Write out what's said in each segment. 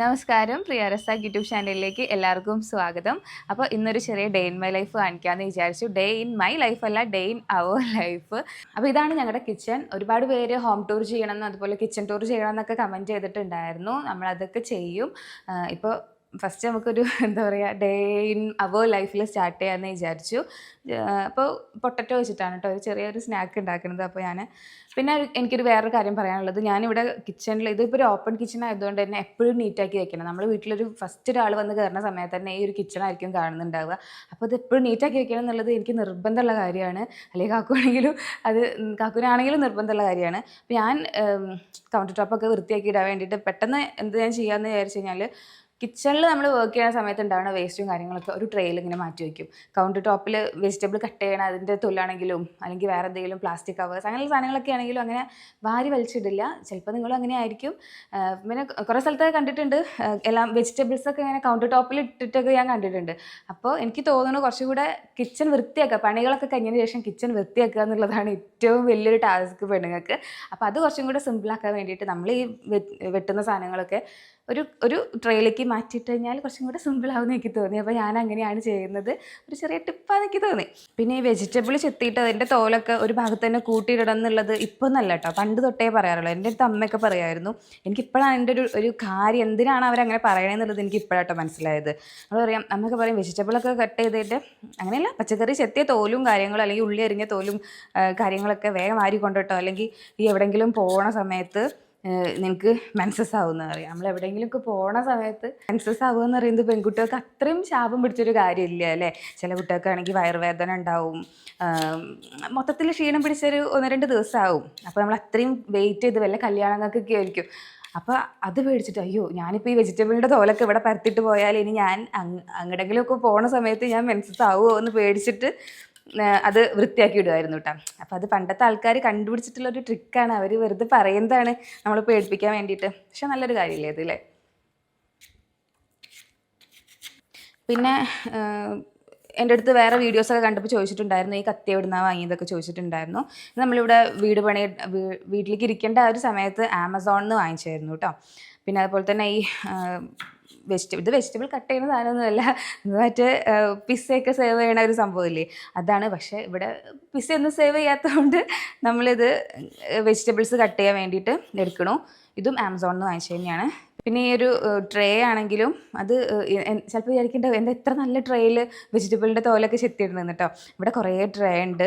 നമസ്കാരം. പ്രിയ റസാഖ് യൂട്യൂബ് ചാനലിലേക്ക് എല്ലാവർക്കും സ്വാഗതം. അപ്പോൾ ഇന്നൊരു ചെറിയ ഡേ ഇൻ മൈ ലൈഫ് കാണിക്കാമെന്ന് വിചാരിച്ചു. ഡേ ഇൻ മൈ ലൈഫ് അല്ല ഡേ ഇൻ അവർ ലൈഫ് അപ്പോൾ ഇതാണ് ഞങ്ങളുടെ കിച്ചൺ ഒരുപാട് പേര് ഹോം ടൂർ ചെയ്യണം അതുപോലെ കിച്ചൺ ടൂർ ചെയ്യണം എന്നൊക്കെ കമന്റ് ചെയ്തിട്ടുണ്ടായിരുന്നു. നമ്മളതൊക്കെ ചെയ്യും. ഇപ്പോൾ ഫസ്റ്റ് നമുക്കൊരു എന്താ പറയുക ഡേ ഇൻ അവർ ലൈഫിൽ സ്റ്റാർട്ട് ചെയ്യാമെന്ന് വിചാരിച്ചു. അപ്പോൾ പൊട്ടറ്റോ വെച്ചിട്ടാണ് കേട്ടോ ഒരു ചെറിയൊരു സ്നാക്ക് ഉണ്ടാക്കുന്നത് അപ്പോൾ ഞാൻ പിന്നെ എനിക്കൊരു വേറൊരു കാര്യം പറയാനുള്ളത്. ഞാനിവിടെ കിച്ചണിൽ ഇതിപ്പോൾ ഒരു ഓപ്പൺ കിച്ചൺ ആയതുകൊണ്ട് തന്നെ എപ്പോഴും നീറ്റാക്കി വെക്കണം. നമ്മൾ വീട്ടിലൊരു ഫസ്റ്റ് ഒരാൾ വന്ന് കയറുന്ന സമയത്ത് തന്നെ ഈ ഒരു കിച്ചൺ ആയിരിക്കും കാണുന്നുണ്ടാവുക. അപ്പോൾ ഇത് എപ്പോഴും നീറ്റാക്കി വെക്കണം എന്നുള്ളത് എനിക്ക് നിർബന്ധമുള്ള കാര്യമാണ്. അല്ലെങ്കിൽ കാക്കുവാണെങ്കിലും അത് കാക്കുവിനാണെങ്കിലും നിർബന്ധമുള്ള കാര്യമാണ്. അപ്പോൾ ഞാൻ കൗണ്ടർ ടോപ്പൊക്കെ വൃത്തിയാക്കി ഇടാൻ വേണ്ടിയിട്ട് പെട്ടെന്ന് എന്ത് ഞാൻ ചെയ്യാമെന്ന് വിചാരിച്ചു കഴിഞ്ഞാൽ കിച്ചണിൽ നമ്മൾ വർക്ക് ചെയ്യുന്ന സമയത്ത് ഉണ്ടാകുന്ന വേസ്റ്റും കാര്യങ്ങളൊക്കെ ഒരു ട്രെയിൽ ഇങ്ങനെ മാറ്റി വയ്ക്കും കൗണ്ടർ ടോപ്പിൽ വെജിറ്റബിൾ കട്ട് ചെയ്യണം അതിന്റെ തൊല്ലാണെങ്കിലും അല്ലെങ്കിൽ വേറെ എന്തെങ്കിലും പ്ലാസ്റ്റിക് കവേഴ്സ് അങ്ങനെയുള്ള സാധനങ്ങളൊക്കെ ആണെങ്കിലും അങ്ങനെ വാരി വലിച്ചിടില്ല. ചിലപ്പോൾ നിങ്ങളും അങ്ങനെ ആയിരിക്കും. പിന്നെ കുറേ സ്ഥലത്തൊക്കെ കണ്ടിട്ടുണ്ട്. എല്ലാം വെജിറ്റബിൾസ് ഒക്കെ ഇങ്ങനെ കൗണ്ടർ ടോപ്പിൽ ഇട്ടിട്ടൊക്കെ ഞാൻ കണ്ടിട്ടുണ്ട്. അപ്പോൾ എനിക്ക് തോന്നുന്നു കുറച്ചും കൂടെ കിച്ചൺ വൃത്തിയാക്കുക പണികളൊക്കെ കഴിഞ്ഞതിന് ശേഷം കിച്ചൺ വൃത്തിയാക്കുക എന്നുള്ളതാണ് ഏറ്റവും വലിയൊരു ടാസ്ക് പെണ്ണുങ്ങൾക്ക്. അപ്പോൾ അത് കുറച്ചും കൂടെ സിമ്പിളാക്കാൻ വേണ്ടിയിട്ട് നമ്മൾ ഈ വെട്ടുന്ന സാധനങ്ങളൊക്കെ ഒരു ഒരു ട്രെയിലേക്ക് മാറ്റിയിട്ട് കഴിഞ്ഞാൽ കുറച്ചും കൂടെ സിമ്പിൾ ആവുമെന്ന് എനിക്ക് തോന്നി. അപ്പോൾ ഞാൻ അങ്ങനെയാണ് ചെയ്യുന്നത്. ഒരു ചെറിയ ടിപ്പാന്ന് എനിക്ക് തോന്നി. പിന്നെ ഈ വെജിറ്റബിൾ ചെത്തിയിട്ട് അതിന്റെ തോലൊക്കെ ഒരു ഭാഗത്ത് തന്നെ കൂട്ടിയിടണം എന്നുള്ളത് ഇപ്പം നല്ല കേട്ടോ പണ്ട് തൊട്ടേ പറയാറുള്ളൂ. എന്റെ അടുത്ത് അമ്മയൊക്കെ പറയായിരുന്നു. എനിക്കിപ്പോഴാണ് എന്റെ ഒരു ഒരു കാര്യം. എന്തിനാണ് അവരങ്ങനെ പറയണമെന്നുള്ളത് എനിക്ക് ഇപ്പോഴാട്ടോ മനസ്സിലായത്. നമ്മൾ പറയാം അമ്മയൊക്കെ പറയും വെജിറ്റബിളൊക്കെ കട്ട് ചെയ്തിട്ട് അങ്ങനെയല്ല. പച്ചക്കറി ചെത്തിയ തോലും കാര്യങ്ങളും അല്ലെങ്കിൽ ഉള്ളി അരിഞ്ഞ തോലും കാര്യങ്ങളൊക്കെ വേഗം വാരി കൊണ്ടോട്ടോ അല്ലെങ്കിൽ ഈ എവിടെയെങ്കിലും പോകണ സമയത്ത് നിനക്ക് മെൻസസ് ആവുമെന്ന് പറയാം. നമ്മൾ എവിടെയെങ്കിലുമൊക്കെ പോണ സമയത്ത് മെൻസസ് ആവുക എന്ന് പറയുന്നത് പെൺകുട്ടികൾക്ക് അത്രയും ശാപം പിടിച്ചൊരു കാര്യമില്ല അല്ലേ? ചില കുട്ടികൾക്കാണെങ്കിൽ വയറുവേദന ഉണ്ടാവും. മൊത്തത്തിൽ ക്ഷീണം പിടിച്ചൊരു ഒന്ന് രണ്ട് ദിവസമാവും. അപ്പോൾ നമ്മൾ അത്രയും വെയിറ്റ് ചെയ്ത് വല്ല കല്യാണങ്ങൾക്കൊക്കെ ആയിരിക്കും. അപ്പോൾ അത് മേടിച്ചിട്ട് അയ്യോ ഞാനിപ്പോൾ ഈ വെജിറ്റബിളിന്റെ തോലൊക്കെ ഇവിടെ പരത്തിട്ട് പോയാൽ ഇനി ഞാൻ അങ്ങ് അങ്ങടെങ്കിലുമൊക്കെ പോണ സമയത്ത് ഞാൻ മെൻസസ് ആവുമോ? എന്ന് പേടിച്ചിട്ട് അത് വൃത്തിയാക്കി ഇടുമായിരുന്നു കേട്ടോ അപ്പം അത് പണ്ടത്തെ ആൾക്കാർ കണ്ടുപിടിച്ചിട്ടുള്ള ഒരു ട്രിക്കാണ് അവർ വെറുതെ പറയുന്നതാണ് നമ്മൾ പേടിപ്പിക്കാൻ വേണ്ടിയിട്ട് പക്ഷെ നല്ലൊരു കാര്യമില്ലേ ഇത് അല്ലേ പിന്നെ എന്റെ അടുത്ത് വേറെ വീഡിയോസൊക്കെ കണ്ടപ്പോൾ ചോദിച്ചിട്ടുണ്ടായിരുന്നു ഈ കത്തി എവിടെ നിന്നാണ് വാങ്ങിയതൊക്കെ? ചോദിച്ചിട്ടുണ്ടായിരുന്നു. നമ്മളിവിടെ വീട് പണി വീട്ടിലേക്ക് ഇരിക്കേണ്ട ആ ഒരു സമയത്ത് ആമസോണിൽ നിന്ന് വാങ്ങിച്ചായിരുന്നു കേട്ടോ പിന്നെ അതുപോലെ തന്നെ ഈ വെജിറ്റബിൾ ഇത് വെജിറ്റബിൾ കട്ട് ചെയ്യുന്ന സാധനമൊന്നുമല്ല. മറ്റേ പിസ്സയൊക്കെ സേവ് ചെയ്യണ ഒരു സംഭവമില്ലേ? അതാണ്. പക്ഷേ ഇവിടെ പിസ്സയൊന്നും സേവ് ചെയ്യാത്തതുകൊണ്ട് നമ്മളിത് വെജിറ്റബിൾസ് കട്ട് ചെയ്യാൻ വേണ്ടിയിട്ട് എടുക്കണു. ഇതും ആമസോണിൽ നിന്ന് വാങ്ങിച്ചു തന്നെയാണ്. പിന്നെ ഈ ഒരു ട്രേ ആണെങ്കിലും അത് ചിലപ്പോൾ വിചാരിക്കേണ്ട എന്താ ഇത്ര നല്ല ട്രേയിൽ വെജിറ്റബിളിന്റെ തോലൊക്കെ ചെത്തിയിടുന്നു കേട്ടോ ഇവിടെ കുറേ ട്രേ ഉണ്ട്.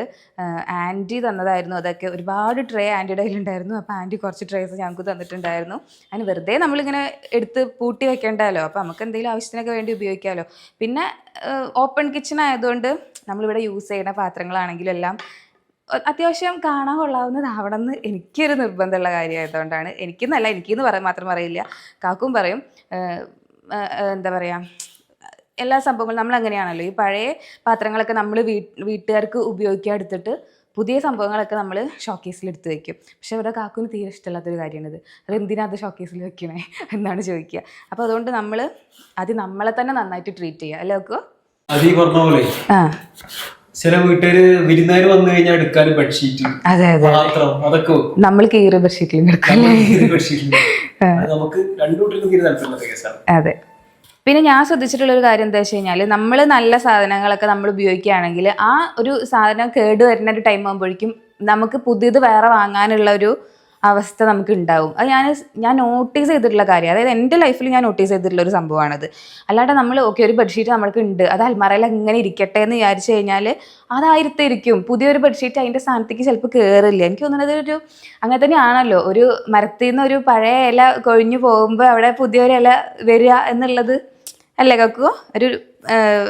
ആന്റി തന്നതായിരുന്നു. അതൊക്കെ ഒരുപാട് ട്രേ ആന്റിയുടെ കയ്യിലുണ്ടായിരുന്നു. അപ്പോൾ ആന്റി കുറച്ച് ട്രേസ് ഞങ്ങൾക്ക് തന്നിട്ടുണ്ടായിരുന്നു. അതിന് വെറുതെ നമ്മളിങ്ങനെ എടുത്ത് പൂട്ടി വെക്കേണ്ടല്ലോ. അപ്പോൾ നമുക്ക് എന്തെങ്കിലും ആവശ്യത്തിനൊക്കെ വേണ്ടി ഉപയോഗിക്കാമല്ലോ പിന്നെ ഓപ്പൺ കിച്ചൺ ആയതുകൊണ്ട് നമ്മളിവിടെ യൂസ് ചെയ്യുന്ന പാത്രങ്ങളാണെങ്കിലും എല്ലാം അത്യാവശ്യം കാണാൻ കൊള്ളാവുന്നതാവണം എന്ന് എനിക്കൊരു നിർബന്ധമുള്ള കാര്യമായതുകൊണ്ടാണ്. എനിക്കെന്നല്ല എനിക്കെന്ന് പറയാൻ മാത്രം അറിയില്ല കാക്കും പറയും എന്താ പറയുക എല്ലാ സംഭവങ്ങളും നമ്മൾ അങ്ങനെയാണല്ലോ ഈ പഴയ പാത്രങ്ങളൊക്കെ നമ്മൾ വീട്ടുകാർക്ക് ഉപയോഗിക്കാൻ എടുത്തിട്ട് പുതിയ സംഭവങ്ങളൊക്കെ നമ്മൾ ഷോക്കേസിൽ എടുത്ത് വെക്കും. പക്ഷേ ഇവിടെ കാക്കുന് തീരെ ഇഷ്ടമില്ലാത്തൊരു കാര്യമാണിത്. അത് എന്തിനാ അത് ഷോക്കേസിൽ വെക്കണേ എന്നാണ് ചോദിക്കുക. അപ്പോൾ അതുകൊണ്ട് നമ്മൾ ആദ്യം നമ്മളെ തന്നെ നന്നായിട്ട് ട്രീറ്റ് ചെയ്യുക. അല്ലേ നോക്കുക ചില വീട്ടുകാര് വിരുന്നുകാർ വന്നു കഴിഞ്ഞാൽ എടുക്കാൻ ബെഡ്ഷീറ്റ് അതെ അതെ. പാത്രം അതൊക്കെ നമ്മൾ കീറി ബെഡ്ഷീറ്റിലും നമുക്ക് രണ്ടു അതെ. പിന്നെ ഞാൻ ശ്രദ്ധിച്ചിട്ടുള്ള ഒരു കാര്യം എന്താ വെച്ച് കഴിഞ്ഞാൽ നമ്മൾ നല്ല സാധനങ്ങളൊക്കെ നമ്മൾ ഉപയോഗിക്കുകയാണെങ്കിൽ ആ ഒരു സാധനം കേട് വരുന്ന ഒരു ടൈം ആകുമ്പോഴേക്കും നമുക്ക് പുതിയത് വേറെ വാങ്ങാനുള്ള ഒരു അവസ്ഥ നമുക്ക് ഉണ്ടാവും അത് ഞാൻ ഞാൻ നോട്ടീസ് ചെയ്തിട്ടുള്ള കാര്യം അതായത് എന്റെ ലൈഫിൽ ഞാൻ നോട്ടീസ് ചെയ്തിട്ടുള്ള ഒരു സംഭവമാണത്. അല്ലാണ്ട് നമ്മൾ ഓക്കെ ഒരു ബെഡ്ഷീറ്റ് നമ്മൾക്ക് ഉണ്ട് അത് അൽമറയിൽ എങ്ങനെ ഇരിക്കട്ടെ എന്ന് വിചാരിച്ചു കഴിഞ്ഞാൽ അതായിരുത്തിരിക്കും പുതിയൊരു ബെഡ്ഷീറ്റ് അതിന്റെ സ്ഥാനത്തേക്ക് ചിലപ്പോൾ കയറില്ല എനിക്ക് തോന്നുന്നത് ഒരു അങ്ങനെ തന്നെയാണല്ലോ. ഒരു മരത്തിൽ നിന്ന് ഒരു പഴയ ഇല കൊഴിഞ്ഞു പോകുമ്പോൾ അവിടെ പുതിയൊരു ഇല വരിക എന്നുള്ളത് അല്ലേ കക്കുവോ ഒരു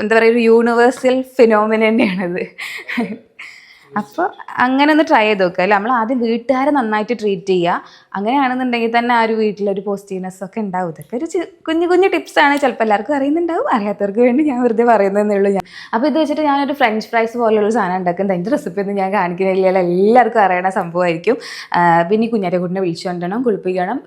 എന്താ പറയുക ഒരു യൂണിവേഴ്സൽ ഫിനോമിന തന്നെയാണത്. അപ്പോൾ അങ്ങനെ ഒന്ന് ട്രൈ ചെയ്ത് നോക്കുക അല്ലേ? നമ്മൾ ആദ്യം വീട്ടുകാരെ നന്നായിട്ട് ട്രീറ്റ് ചെയ്യുക. അങ്ങനെയാണെന്നുണ്ടെങ്കിൽ തന്നെ ആ ഒരു വീട്ടിലൊരു പോസിറ്റീവ്നെസ് ഒക്കെ ഉണ്ടാവും. ഇതൊക്കെ ഒരു കുഞ്ഞു കുഞ്ഞു ടിപ്സാണ് ചിലപ്പോൾ എല്ലാവർക്കും അറിയുന്നുണ്ടാവും. അറിയാത്തവർക്ക് വേണ്ടി ഞാൻ വെറുതെ പറയുന്നതെന്നേ ഉള്ളൂ ഞാൻ. അപ്പോൾ ഇത് വെച്ചിട്ട് ഞാനൊരു ഫ്രഞ്ച് ഫ്രൈസ് പോലെയുള്ള സാധനം ഉണ്ടാക്കുന്നത് അതിന്റെ റെസിപ്പി ഒന്നും ഞാൻ കാണിക്കുന്നില്ല. എല്ലാവർക്കും അറിയണ സംഭവമായിരിക്കും. പിന്നെ ഈ കുഞ്ഞാറ്റക്കുട്ടിനെ വിളിച്ചു കൊണ്ടണം കുളിപ്പിക്കണം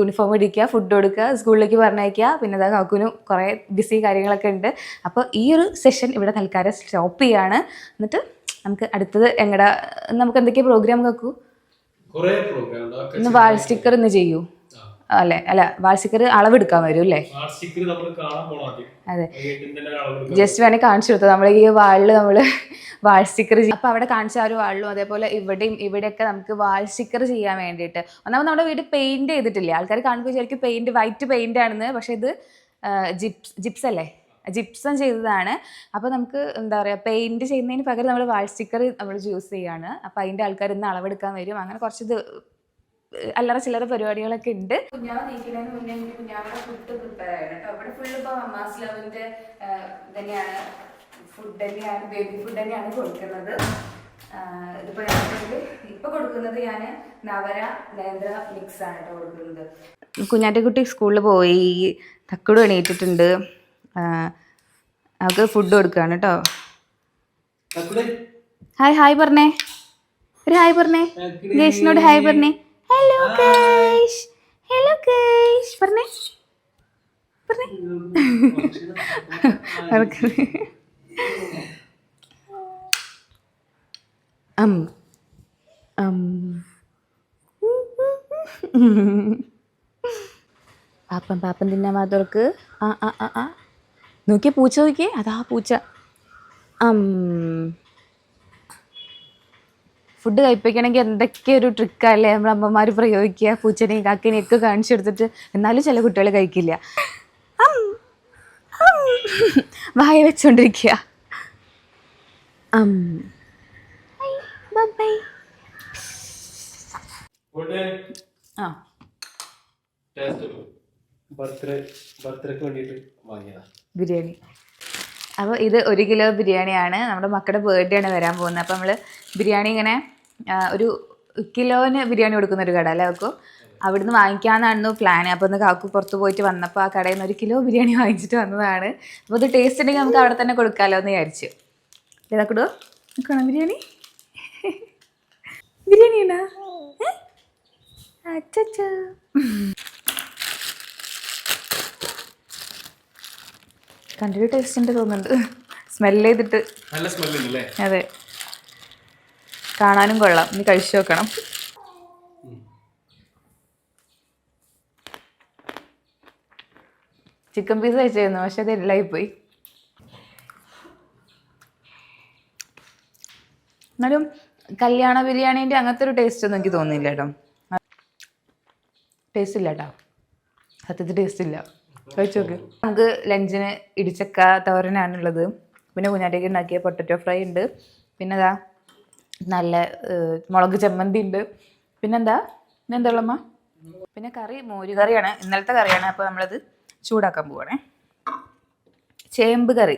യൂണിഫോം ഇടിക്കുക ഫുഡ് കൊടുക്കുക സ്കൂളിലേക്ക് പറഞ്ഞയക്കുക. പിന്നെ അതാ കാക്കുനും കുറേ ബിസി കാര്യങ്ങളൊക്കെ ഉണ്ട്. അപ്പോൾ ഈ ഒരു സെഷൻ ഇവിടെ തൽക്കാലം സ്റ്റോപ്പ് ചെയ്യാണ്. എന്നിട്ട് നമുക്ക് അടുത്തത് എങ്ങടാ? നമുക്ക് എന്തൊക്കെയാ പ്രോഗ്രാം വെക്കൂ ഇന്ന് വാൾ സ്റ്റിക്കർ ഇന്ന് ചെയ്യൂ. അല്ലെ? അല്ല വാൾ സ്റ്റിക്കർ അളവെടുക്കാൻ വരും അല്ലേ? അതെ. ജസ്റ്റ് വേണേൽ കാണിച്ചു കൊടുത്തു. നമ്മൾ ഈ വാളിൽ നമ്മൾ വാൾ സ്റ്റിക്കർ അപ്പൊ അവിടെ കാണിച്ച ആ ഒരു വാളിലും അതേപോലെ ഇവിടെയും ഇവിടെയൊക്കെ നമുക്ക് വാൾ സ്റ്റിക്കർ ചെയ്യാൻ വേണ്ടിയിട്ട്. ഒന്നാമത് നമ്മുടെ വീട് പെയിന്റ് ചെയ്തിട്ടില്ലേ? ആൾക്കാർ കാണുമ്പോൾ ശരിക്കും പെയിന്റ് വൈറ്റ് പെയിന്റ് ആണെന്ന്. പക്ഷെ ഇത് ജിപ്സ് ജിപ്സ് അല്ലേ ജിപ്സം ചെയ്തതാണ്. അപ്പോൾ നമുക്ക് എന്താ പറയുക പെയിന്റ് ചെയ്യുന്നതിന് പകരം നമ്മൾ വാൾ സ്റ്റിക്കർ നമ്മൾ യൂസ് ചെയ്യുകയാണ് അപ്പോൾ അതിന്റെ ആൾക്കാർ ഇന്ന് അളവെടുക്കാൻ വരും. അങ്ങനെ കുറച്ച് ഇത് അല്ലറ ചില്ലറ പരിപാടികളൊക്കെ ഉണ്ട്. കുഞ്ഞാവ് നീക്കുന്നതിന് മുന്നേ എനിക്ക് കുഞ്ഞാവിടെ ഫുഡ് പ്രിപ്പയർ ചെയ്യണം കേട്ടോ ഇവിടെ ഫുള്ള് ഇപ്പോൾ അമ്മാസ് ലവിന്റെ തന്നെയാണ് ഫുഡ് തന്നെയാണ് ബേബി ഫുഡ് തന്നെയാണ് കൊടുക്കുന്നത്. ഞാൻ കൊടുക്കുന്നത് ഞാൻ നവര നേന്ത്ര മിക്സ് ആണ് കേട്ടോ കൊടുക്കുന്നത്. കുഞ്ഞാറ്റക്കുട്ടി സ്കൂളിൽ പോയി തക്കട് എണീറ്റിട്ടുണ്ട്. അവൾക്ക് ഫുഡ് കൊടുക്കുകയാണ് കേട്ടോ ഹായ് ഹായ് പറഞ്ഞേ. ഒരു ഹായ് പറഞ്ഞേ. ഗേഷിനോട് ഹായ് പറഞ്ഞേ. ഹലോ ഗേഷ്. ഹലോ ഗേഷ്. പറഞ്ഞേ. പറഞ്ഞേ. അം അം. പാപ്പൻ പാപ്പൻ തിന്നാൻ ആ ആ ആ ആ. നോക്കിയേ പൂച്ച നോക്കിയേ? അതാ പൂച്ച. ഫുഡ് കഴിപ്പിക്കണമെങ്കിൽ എന്തൊക്കെ ഒരു ട്രിക്കല്ലേ നമ്മുടെ അമ്മമാർ പ്രയോഗിക്കുക പൂച്ചനെയും കാക്കനെയും ഒക്കെ കാണിച്ചു കൊടുത്തിട്ട് എന്നാലും ചില കുട്ടികൾ കഴിക്കില്ല. വായ വെച്ചോണ്ടിരിക്കുക. ആ. ബിരിയാണി. അപ്പോൾ ഇത് ഒരു കിലോ ബിരിയാണിയാണ്. നമ്മുടെ മക്കളുടെ ബർത്ത്ഡേ ആണ് വരാൻ പോകുന്നത്. അപ്പോൾ നമ്മൾ ബിരിയാണി ഇങ്ങനെ ഒരു കിലോന് ബിരിയാണി കൊടുക്കുന്ന ഒരു കട അല്ലേ വെക്കും അവിടുന്ന് വാങ്ങിക്കാമെന്നായിരുന്നു പ്ലാൻ അപ്പോൾ ഒന്ന് കാക്കു പുറത്ത് പോയിട്ട് വന്നപ്പോൾ ആ കടയിൽ നിന്ന് ഒരു കിലോ ബിരിയാണി വാങ്ങിച്ചിട്ട് വന്നതാണ്. അപ്പോൾ ഇത് ടേസ്റ്റ് ഉണ്ടെങ്കിൽ നമുക്ക് അവിടെ തന്നെ കൊടുക്കാമല്ലോ എന്ന് വിചാരിച്ചു. ഇതാക്കിടുവോ നിൽക്കണോ ബിരിയാണി? ബിരിയാണി ഉണ്ടോ? അച്ഛാ കണ്ടിട്ട് ടേസ്റ്റ് ഉണ്ട് തോന്നുന്നുണ്ട്. സ്മെൽ ചെയ്തിട്ട്. നല്ല സ്മെല്ലുണ്ട് അതെ. കാണാനും കൊള്ളാം. ഇനി കഴിച്ചു നോക്കണം. ചിക്കൻ പീസ് കഴിച്ചായിരുന്നു പക്ഷെ അത് എല്ലായി പോയി എന്നാലും കല്യാണ ബിരിയാണീന്റെ അങ്ങനത്തെ ഒരു ടേസ്റ്റ് ഒന്നും എനിക്ക് തോന്നിയില്ല കേട്ടോ. ടേസ്റ്റ് ഇല്ല കേട്ടോ. സത്യത്തിൽ ടേസ്റ്റ് ഇല്ല. നമുക്ക് ലഞ്ചിന് ഇടിച്ചക്ക തോരനാണുള്ളത്. പിന്നെ കുഞ്ഞാട്ടേക്ക് ഉണ്ടാക്കിയ പൊട്ടറ്റോ ഫ്രൈ ഉണ്ട്. പിന്നെ ഇതാ നല്ല മുളക് ചമ്മന്തി ഉണ്ട്. പിന്നെന്താ പിന്നെന്താ ഉള്ളമ്മ പിന്നെ കറി മോര് കറിയാണ്. ഇന്നലത്തെ കറിയാണ്. അപ്പോൾ നമ്മളത് ചൂടാക്കാൻ പോവാണേ. ചേമ്പ് കറി.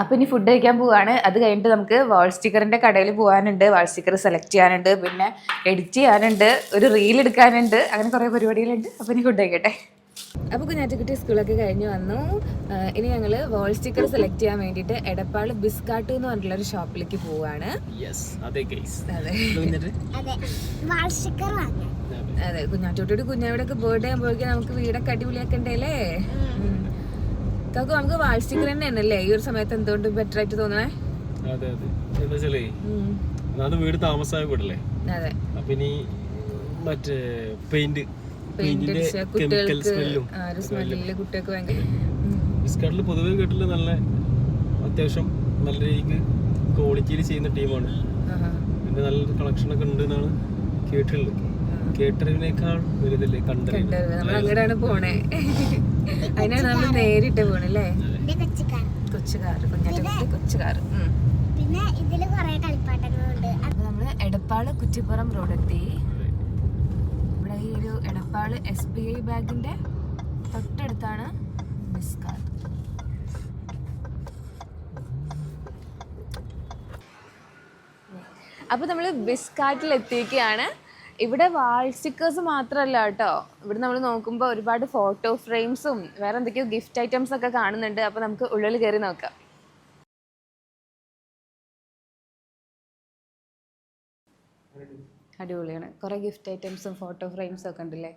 അപ്പോൾ ഇനി ഫുഡ് കഴിക്കാൻ പോവാണ്. അത് കഴിഞ്ഞിട്ട് നമുക്ക് വാൾ സ്റ്റിക്കറിന്റെ കടയിൽ പോകാനുണ്ട് വാൾ സ്റ്റിക്കർ സെലക്ട് ചെയ്യാനുണ്ട്. പിന്നെ എഡിറ്റ് ചെയ്യാനുണ്ട്. ഒരു റീൽ എടുക്കാനുണ്ട്. അങ്ങനെ കുറേ പരിപാടികളുണ്ട്. അപ്പോൾ ഇനി ഫുഡ് കഴിക്കട്ടെ. അപ്പോൾ കുഞ്ഞാറ്റക്കുട്ടി സ്കൂളൊക്കെ കഴിഞ്ഞ് വന്നു. ഇനി ഞങ്ങൾ വാൾ സ്റ്റിക്കർ സെലക്ട് ചെയ്യാൻ വേണ്ടിട്ട് എടപ്പാൾ ബിസ്കാട്ട് എന്ന് പറഞ്ഞിട്ടുള്ള ഒരു ഷോപ്പിലേക്ക് പോവാണ്. യെസ് അതെ കുഞ്ഞാറ്റോട്ടോട് കുഞ്ഞാവിടൊക്കെ ബേർഡേ ആകുമ്പോഴേക്കും നമുക്ക് വീടൊക്കെ അടിപൊളിയാക്കണ്ടേ അല്ലേ? കാക്കു നമുക്ക് വാൾ സ്റ്റിക്കർ ഈ ഒരു സമയത്ത് എന്തുകൊണ്ട് ബെറ്റർ ആയിട്ട് തോന്നണേ? അതെ അതെ. എന്താ വെച്ചാലേ. അത് വീട് താമസമായ വീടല്ലേ? അതെ. അപ്പൊ ഇനി മറ്റേ പെയിന്റ്. പെയിന്റ് പെയിന്റിന്റെ കെമിക്കൽ സ്മെല്ലും കുട്ടികൾക്ക് ഭയങ്കര ഉം. പൊതുവെ കേട്ടില്ല നല്ല അത്യാവശ്യം നല്ല രീതിക്ക് ക്വാളിറ്റിയിൽ ചെയ്യുന്ന ടീമാണ്. പിന്നെ നല്ലൊരു കളക്ഷൻ ഒക്കെ ഉണ്ട് എന്നാണ് കേട്ടിട്ടുള്ളത് കേട്ടറിവിനേക്കാൾ വലുതല്ലേ കണ്ടറിവ്. നമ്മൾ അങ്ങോട്ടാണ് പോണേ. അതിനാണ് നമ്മൾ നേരിട്ട് വീണല്ലേ? കൊച്ചുകാർ. പിന്നെ കുറെ കളിപ്പാട്ടങ്ങളുണ്ട്. നമ്മൾ എടപ്പാൾ കുറ്റിപ്പുറം റോഡെത്തി. ഇവിടെ ഈ ഒരു എടപ്പാൾ എസ് ബി ഐ ബാങ്കിന്റെ തൊട്ടടുത്താണ് ബിസ്കാർ അപ്പൊ നമ്മൾ ബിസ്കാട്ടിൽ എത്തിയിരിക്കുകയാണ് ഇവിടെ വാൾ സ്റ്റിക്കേഴ്സ് മാത്രമല്ല കേട്ടോ. ഇവിടെ നമ്മൾ നോക്കുമ്പോൾ ഒരുപാട് ഫോട്ടോ ഫ്രെയിംസും വേറെ എന്തൊക്കെയോ ഗിഫ്റ്റ് ഐറ്റംസ് ഒക്കെ കാണുന്നുണ്ട്. അപ്പോൾ നമുക്ക് ഉള്ളിൽ കയറി നോക്കാം. അടിപൊളിയാണ്. കുറേ ഗിഫ്റ്റ് ഐറ്റംസും ഫോട്ടോ ഫ്രെയിംസും ഒക്കെ ഉണ്ടല്ലേ?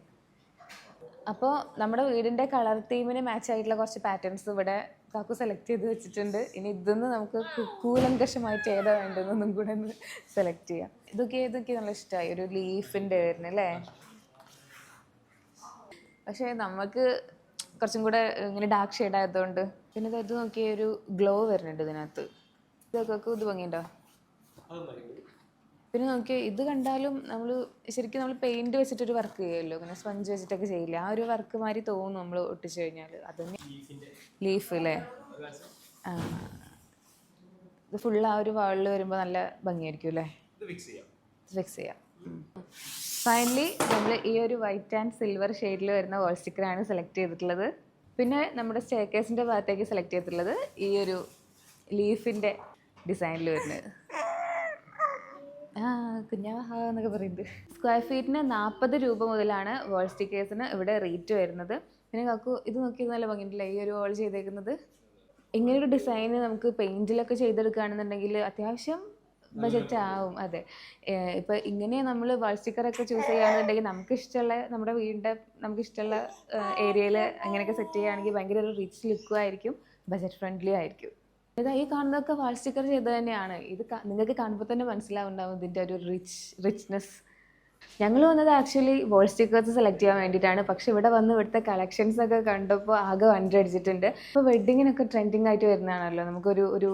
അപ്പോൾ നമ്മുടെ വീടിന്റെ കളർ തീമിന് മാച്ച് ആയിട്ടുള്ള കുറച്ച് പാറ്റേൺസ് ഇവിടെ കാക്കു സെലക്ട് ചെയ്ത് വെച്ചിട്ടുണ്ട്. ഇനി ഇതൊന്ന് നമുക്ക് കൂലങ്കഷമായിട്ട് ഏതാ വേണ്ടതെന്നും കൂടെ ഒന്ന് സെലക്ട് ചെയ്യാം. ഇതൊക്കെ ഏതൊക്കെ നല്ല ഇഷ്ടമായി ഒരു ലീഫിന്റെ വരുന്നത് അല്ലേ? പക്ഷേ നമുക്ക് കുറച്ചും കൂടെ ഇങ്ങനെ ഡാർക്ക് ഷെയ്ഡ് ആയതുകൊണ്ട് പിന്നെ ഇത് നോക്കിയ ഒരു ഗ്ലോ വരുന്നുണ്ട് ഇതിനകത്ത്. ഇതൊക്കെ ഇത് ഭംഗിയുണ്ടോ? പിന്നെ നോക്കിയ ഇത് കണ്ടാലും നമ്മൾ ശരിക്കും നമ്മൾ പെയിന്റ് വെച്ചിട്ട് ഒരു വർക്ക് ചെയ്യുമല്ലോ ഇങ്ങനെ സ്പഞ്ച് വെച്ചിട്ടൊക്കെ ചെയ്യില്ല? ആ ഒരു വർക്ക് മാതിരി തോന്നും നമ്മൾ ഒട്ടിച്ചു കഴിഞ്ഞാൽ അതന്നെ ലീഫ് അല്ലേ ആ. ഇത് ഫുൾ ആ ഒരു വാളിൽ വരുമ്പോൾ നല്ല ഭംഗിയായിരിക്കും അല്ലേ ഫിക്സ് ചെയ്യാം. ഫൈനലി നമ്മൾ ഈ ഒരു വൈറ്റ് ആൻഡ് സിൽവർ ഷെയ്ഡിൽ വരുന്ന വാൾ സ്റ്റിക്കറാണ് സെലക്ട് ചെയ്തിട്ടുള്ളത്. പിന്നെ നമ്മുടെ സ്റ്റേക്കേഴ്സിന്റെ ഭാഗത്തേക്ക് സെലക്ട് ചെയ്തിട്ടുള്ളത് ഈ ഒരു ലീഫിന്റെ ഡിസൈനിൽ വരുന്നത്. ആ കുഞ്ഞാ ഹാ എന്നൊക്കെ പറയുന്നത് സ്ക്വയർ ഫീറ്റിന് നാൽപ്പത് രൂപ മുതലാണ് വോൾ സ്റ്റിക്കേഴ്സിന് ഇവിടെ റേറ്റ് വരുന്നത്. പിന്നെ കാക്കു ഇത് നോക്കി നല്ല ഭംഗിയിട്ടില്ല ഈ ഒരു വോൾ ചെയ്തേക്കുന്നത്? ഇങ്ങനൊരു ഡിസൈൻ നമുക്ക് പെയിന്റിലൊക്കെ ചെയ്തെടുക്കുകയാണെന്നുണ്ടെങ്കിൽ അത്യാവശ്യം ബജറ്റ് ആവും അതെ. ഇപ്പം ഇങ്ങനെ നമ്മൾ വാൾ സ്റ്റിക്കറൊക്കെ ചൂസ് ചെയ്യുകയാണെന്നുണ്ടെങ്കിൽ നമുക്ക് ഇഷ്ടമുള്ള നമ്മുടെ വീടിന്റെ നമുക്ക് ഇഷ്ടമുള്ള ഏരിയയിൽ അങ്ങനെയൊക്കെ സെറ്റ് ചെയ്യുകയാണെങ്കിൽ ഭയങ്കര ഒരു റിച്ച് ലുക്കും ആയിരിക്കും ബജറ്റ് ഫ്രണ്ട്ലി ആയിരിക്കും. ഇതാ ഈ കാണുന്നതൊക്കെ വാൾ സ്റ്റിക്കർ ചെയ്ത് തന്നെയാണ്. ഇത് നിങ്ങൾക്ക് കാണുമ്പോൾ തന്നെ മനസ്സിലാവുണ്ടാവും ഇതിന്റെ ഒരു റിച്ച് റിച്ച്നെസ് ഞങ്ങൾ വന്നത് ആക്ച്വലി വോൾ സ്റ്റിക്കേഴ്സ് സെലക്ട് ചെയ്യാൻ വേണ്ടിയിട്ടാണ്. പക്ഷെ ഇവിടെ വന്ന് ഇവിടുത്തെ കളക്ഷൻസ് ഒക്കെ കണ്ടപ്പോൾ ആകെ വണ്ടടിച്ചിട്ടുണ്ട് ഇപ്പോൾ വെഡ്ഡിങ്ങിനൊക്കെ ട്രെൻഡിങ് ആയിട്ട് വരുന്നതാണല്ലോ. നമുക്കൊരു ഒരു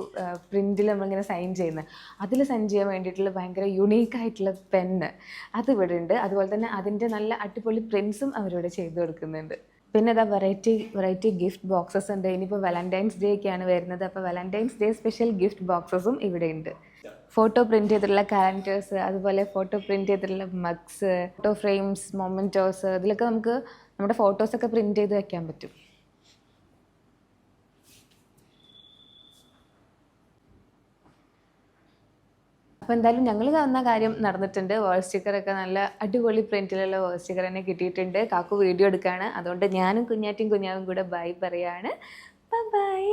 പ്രിന്റിൽ നമ്മളിങ്ങനെ സൈൻ ചെയ്യുന്നത് അതിൽ സൈൻ ചെയ്യാൻ വേണ്ടിയിട്ടുള്ള ഭയങ്കര യുണീക്ക് ആയിട്ടുള്ള പെന്ന് അത് ഇവിടെ ഉണ്ട്. അതുപോലെ തന്നെ അതിന്റെ നല്ല അടിപൊളി പ്രിൻസും അവരിവിടെ ചെയ്തു കൊടുക്കുന്നുണ്ട്. പിന്നെ ഇതാ വെറൈറ്റി വെറൈറ്റി ഗിഫ്റ്റ് ബോക്സസ് ഉണ്ട്. ഇനിയിപ്പോൾ വാലന്റൈൻസ് ഡേ ഒക്കെയാണ് വരുന്നത്. അപ്പോൾ വാലന്റൈൻസ് ഡേ സ്പെഷ്യൽ ഗിഫ്റ്റ് ബോക്സസും ഇവിടെ ഉണ്ട്. ഫോട്ടോ പ്രിന്റ് ചെയ്തിട്ടുള്ള കാലണ്ടേഴ്സ് അതുപോലെ ഫോട്ടോ പ്രിന്റ് ചെയ്തിട്ടുള്ള മഗ്സ് ഫോട്ടോ ഫ്രെയിംസ് മൊമെന്റോസ് ഇതിലൊക്കെ നമുക്ക് നമ്മുടെ ഫോട്ടോസൊക്കെ പ്രിന്റ് ചെയ്ത് വെക്കാൻ പറ്റും. അപ്പോൾ എന്തായാലും ഞങ്ങൾ തന്ന കാര്യം നടന്നിട്ടുണ്ട്. വേൾ സ്റ്റിക്കറൊക്കെ നല്ല അടിപൊളി പ്രിന്റിലുള്ള വേൾ സ്റ്റിക്കർ തന്നെ കിട്ടിയിട്ടുണ്ട്. കാക്കു വീഡിയോ എടുക്കുകയാണ് അതുകൊണ്ട് ഞാനും കുഞ്ഞാറ്റും കുഞ്ഞാവും കൂടെ ബൈ പറയാണ്. ബൈ